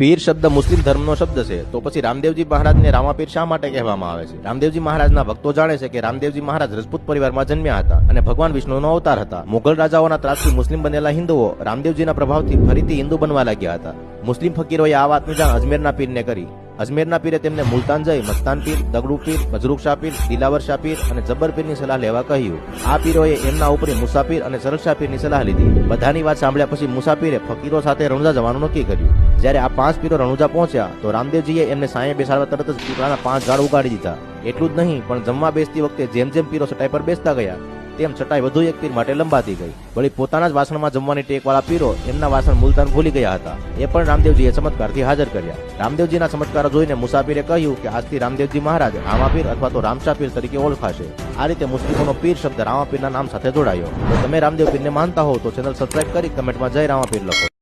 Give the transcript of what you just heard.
પીર શબ્દ મુસ્લિમ ધર્મનો શબ્દ છે, તો પછી રામદેવજી મહારાજને રામાપીર શા માટે કહેવામાં આવે છે? રામદેવજી મહારાજના ભક્તો જાણે છે કે રામદેવજી મહારાજ રજપૂત પરિવારમાં જન્મ્યા હતા અને ભગવાન વિષ્ણુનો અવતાર હતા. મુઘલ રાજાઓના ત્રાસથી મુસ્લિમ બનેલા હિન્દુઓ રામદેવજીના પ્રભાવથી ફરીથી હિન્દુ બનવા લાગ્યા હતા. મુસ્લિમ ફકીરોએ આ વાતની જાણ અજમેરના પીરને કરી. અજમેરના પીરે તેમને મુલતાન જઈ મસ્તાન પીર, દગડુ પીર, મજરૂક શાહ પીર, દિલાવર પીર અને જબ્બર પીરની સલાહ લેવા કહ્યું. આ પીરોએ એમના ઉપરી મુસાફીર અને સરસ શાહ પીરની સલાહ લીધી. બધાની વાત સાંભળ્યા પછી મુસાફીરે ફકીરો સાથે રણુજા જવાનું નક્કી કર્યું. જ્યારે આ પાંચ પીરો રણુજા પહોંચ્યા, તો રામદેવજીએ એમને સાંયે બેસાડવા તરત જ પીપળાના પાંચ ઝાડ ઉગાડી દીધા. એટલું જ નહીં, પણ જમવા બેસતી વખતે જેમ જેમ પીરો ચટાઈ પર બેસતા ગયા, તેમ ચટાઈ વધુ એક પીર માટે લંબાતી ગઈ. વળી પોતાના જ વાસણમાં જમવાની ટેકવાળા પીરો એમના વાસણ મુલતાન ભૂલી ગયા હતા. એ પણ રામદેવજીએ ચમત્કારથી હાજર કર્યા. રામદેવજીના ચમત્કારો જોઈને મુસાફીરે કહ્યું કે આજથી રામદેવજી મહારાજ રામાપીર અથવા તો રામશા પીર તરીકે ઓળખાશે. આ રીતે મુસ્લિમોનો પીર શબ્દ રામાપીરના નામ સાથે જોડાયો. તમે રામદેવ પીરને માનતા હો તો ચેનલ સબસ્ક્રાઇબ કરી કમેન્ટમાં જય રામાપીર લખો.